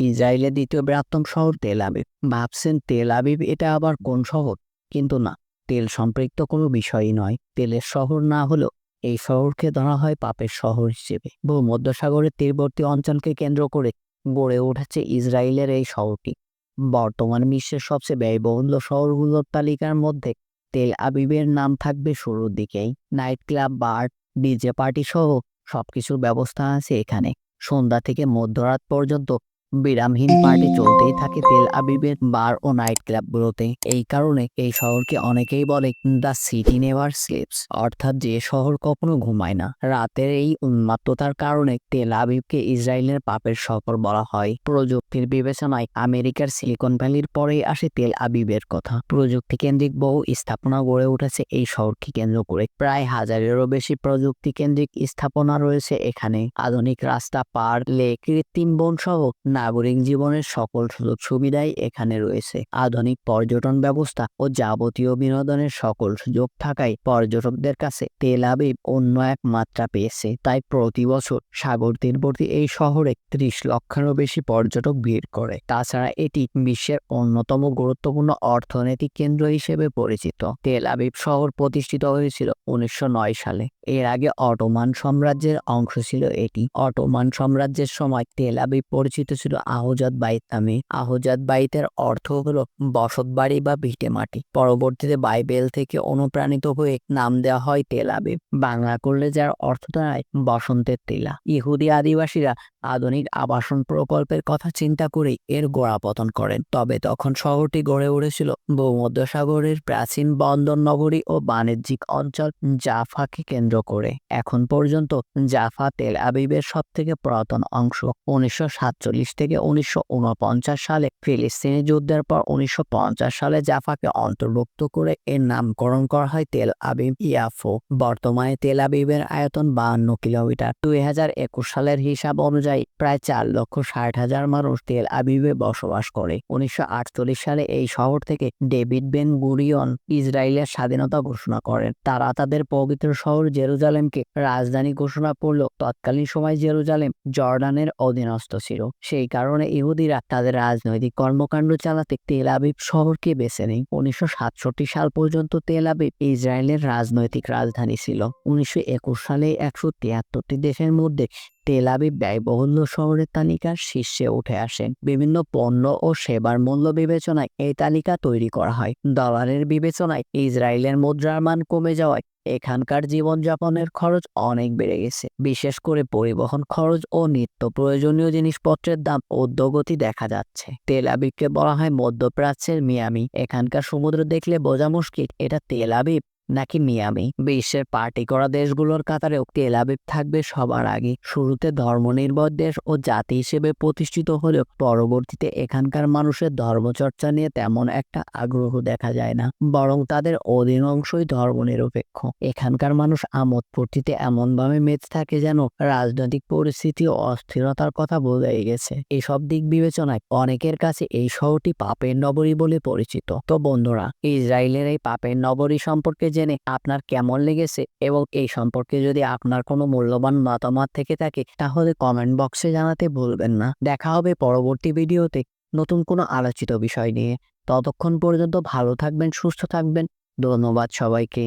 ইসরায়েলের দ্বিতীয় বৃহত্তম শহর তেল আবিব। ভাবছেন তেল আবিব এটা আবার কোন শহর? কিন্তু না, তেল সম্পৃক্ত কোনো বিষয়ই নয়। তেলের শহর না হলেও এই শহরকে ধরা হয় পাপের শহর হিসেবে। ভূমধ্যসাগরের তীরবর্তী অঞ্চলকে কেন্দ্র করে গড়ে উঠেছে ইসরায়েলের এই শহরটি। বর্তমান বিশ্বের সবচেয়ে ব্যয়বহুল শহরগুলোর তালিকার মধ্যে তেল আবিবের নাম থাকবে শুরুর দিকেই। Night club bar, DJ party সহ সবকিছুর ব্যবস্থা আছে এখানে। সন্ধ্যা থেকে মধ্যরাত পর্যন্ত বিরামহীন পার্টি চলতেই থাকে তেল আবিবের বার ও নাইট ক্লাবগুলোতে এই কারণে এই শহরকে অনেকেই বলে দ্য সিটি নেভার স্লিপস অর্থাৎ যে শহর কখনো ঘুমায় না। রাতের এই উন্মাত্ততার কারণে তেল আবিবকে ইসরায়েলের পাপের শহর বলা হয়। প্রযুক্তির বিবেচনায় আমেরিকার সিলিকন ভ্যালির পরেই আসে তেল আবিবের কথা। প্রযুক্তি কেন্দ্রিক বহু স্থাপনা গড়ে উঠেছে এই শহরকে কেন্দ্র করে। প্রায় হাজারেরও বেশি প্রযুক্তি কেন্দ্রিক স্থাপনা রয়েছে এখানে। আধুনিক রাস্তা, পার্ক, লেক, কৃত্রিম বন সহ নাগরিক জীবনের সকল সুযোগ সুবিধাই এখানে রয়েছে। আধুনিক পর্যটন ব্যবস্থা ও যাবতীয় বিনোদনের সকল সুযোগ থাকায় পর্যটকদের কাছে তেল আবিব অন্য এক মাত্রা পেয়েছে। তাই প্রতি বছর সাগর তীরবর্তী এই শহরে ত্রিশ লক্ষেরও বেশি পর্যটক ভিড় করে। তাছাড়া এটি বিশ্বের অন্যতম গুরুত্বপূর্ণ অর্থনৈতিক কেন্দ্র হিসেবে পরিচিত। তেল আবিব শহর প্রতিষ্ঠিত হয়েছিল উনিশশো নয় সালে। এর আগে অটোমান সাম্রাজ্যের অংশ ছিল এটি। অটোমান সাম্রাজ্যের সময় তেল আবিব পরিচিত ছিল আহজাদ বাইত নামে। আহজাদ বাইতের অর্থ হলো বসত বাড়ি বা ভিটে মাটি। পরবর্তীতে বাইবেল থেকে অনুপ্রাণিত হয়ে নাম দেওয়া হয় তেল আবিব। বাংলা করলে যার অর্থ দাঁড়ায় বসন্তের তেলা। ইহুদি আদিবাসীরা আধুনিক আবাসন প্রকল্পের কথা চিন্তা করেই এর গোড়াপতন করেন। তবে তখন শহরটি গড়ে উঠেছিল ভূমধ্যসাগরের প্রাচীন বন্দর নগরী ও বাণিজ্যিক অঞ্চল জাফাকে কেন্দ্র করে। এখন পর্যন্ত জাফা তেল আবিবের সব থেকে পুরাতন অংশ। উনিশশো সাতচল্লিশ থেকে উনিশশো উনপঞ্চাশ সালে ফিলিস্তিনি যুদ্ধের পর উনিশশো পঞ্চাশ সালে জাফাকে অন্তর্ভুক্ত করে এর নামকরণ করা হয় তেল আবিব ইয়াফো। বর্তমানে তেল আবিবের আয়তন বাহান্ন কিলোমিটার। দুই হাজার একুশ সালের হিসাব অনুযায়ী প্রায় চার লক্ষ ষাট হাজার মানুষ তেল আবিবে বসবাস করে। উনিশশো আটচল্লিশ সালে এই শহর থেকে ডেভিড বেন গুরিয়ন ইসরায়েলের স্বাধীনতা ঘোষণা করেন। তারা তাদের পবিত্র শহর জেরুজালেমকে রাজধানী ঘোষণা করলেও তৎকালীন সময় জেরুজালেম জর্ডানের অধীনস্থ ছিল। সেই কারণে ইহুদিরা তাদের রাজনৈতিক কর্মকাণ্ড চালাতে তেল আবিব শহরকে বেছে নেয়। উনিশশো সাতষট্টি সাল পর্যন্ত তেল আবিব ইসরায়েলের রাজনৈতিক রাজধানী ছিল। উনিশশো একুশ সালে একশো তিয়াত্তরটি দেশের মধ্যে তেল আবিব ব্যয়বহুল শহরের তালিকার শীর্ষে উঠে আসেন বিভিন্ন পণ্য ও সেবার মূল্য বিবেচনায় এই তালিকা তৈরি করা হয়। ডলারের বিবেচনায় ইসরায়েলের মুদ্রার মান কমে যাওয়ায় এখানকার জীবনযাপনের খরচ অনেক বেড়ে গেছে। বিশেষ করে পরিবহন খরচ ও নিত্য প্রয়োজনীয় জিনিসপত্রের দাম ঊর্ধ্বগতি দেখা যাচ্ছে। তেল আবিবকে বলা হয় মধ্যপ্রাচ্যের মিয়ামি। এখানকার সমুদ্র দেখলে বোঝা মুশকিল, এটা তেল আবিব নাকি মিয়ামি? বিশ্বের পার্টি করা দেশগুলোর কাতারে তেল আবিব থাকবে সবার আগে। শুরুতে ধর্মনির্ভর দেশ ও জাতি হিসেবে প্রতিষ্ঠিত হলেও পরবর্তীতে এখানকার মানুষের ধর্মচর্চা নিয়ে তেমন একটা আগ্রহ দেখা যায় না। বরং তাদের অধিকাংশই ধর্মনিরপেক্ষ। এখানকার মানুষ আমোদ ফুর্তিতে এমনভাবে মেতে থাকে যেন রাজনৈতিক পরিস্থিতি ও অস্থিরতার কথা বোঝাই গেছে। এসব দিক বিবেচনায় অনেকের কাছে এই শহরটি পাপের নগরী বলে পরিচিত। তো বন্ধুরা, ইসরায়েলের এই পাপের নগরী সম্পর্কে জেনে আপনার কেমন লেগেছে এবং এই সম্পর্কে যদি আপনার কোনো মূল্যবান মতামত থেকে থাকে, তাহলে কমেন্ট বক্সে জানাতে ভুলবেন না। দেখা হবে পরবর্তী ভিডিওতে নতুন কোনো আলোচিত বিষয় নিয়ে। ততক্ষণ পর্যন্ত ভালো থাকবেন, সুস্থ থাকবেন। ধন্যবাদ সবাইকে।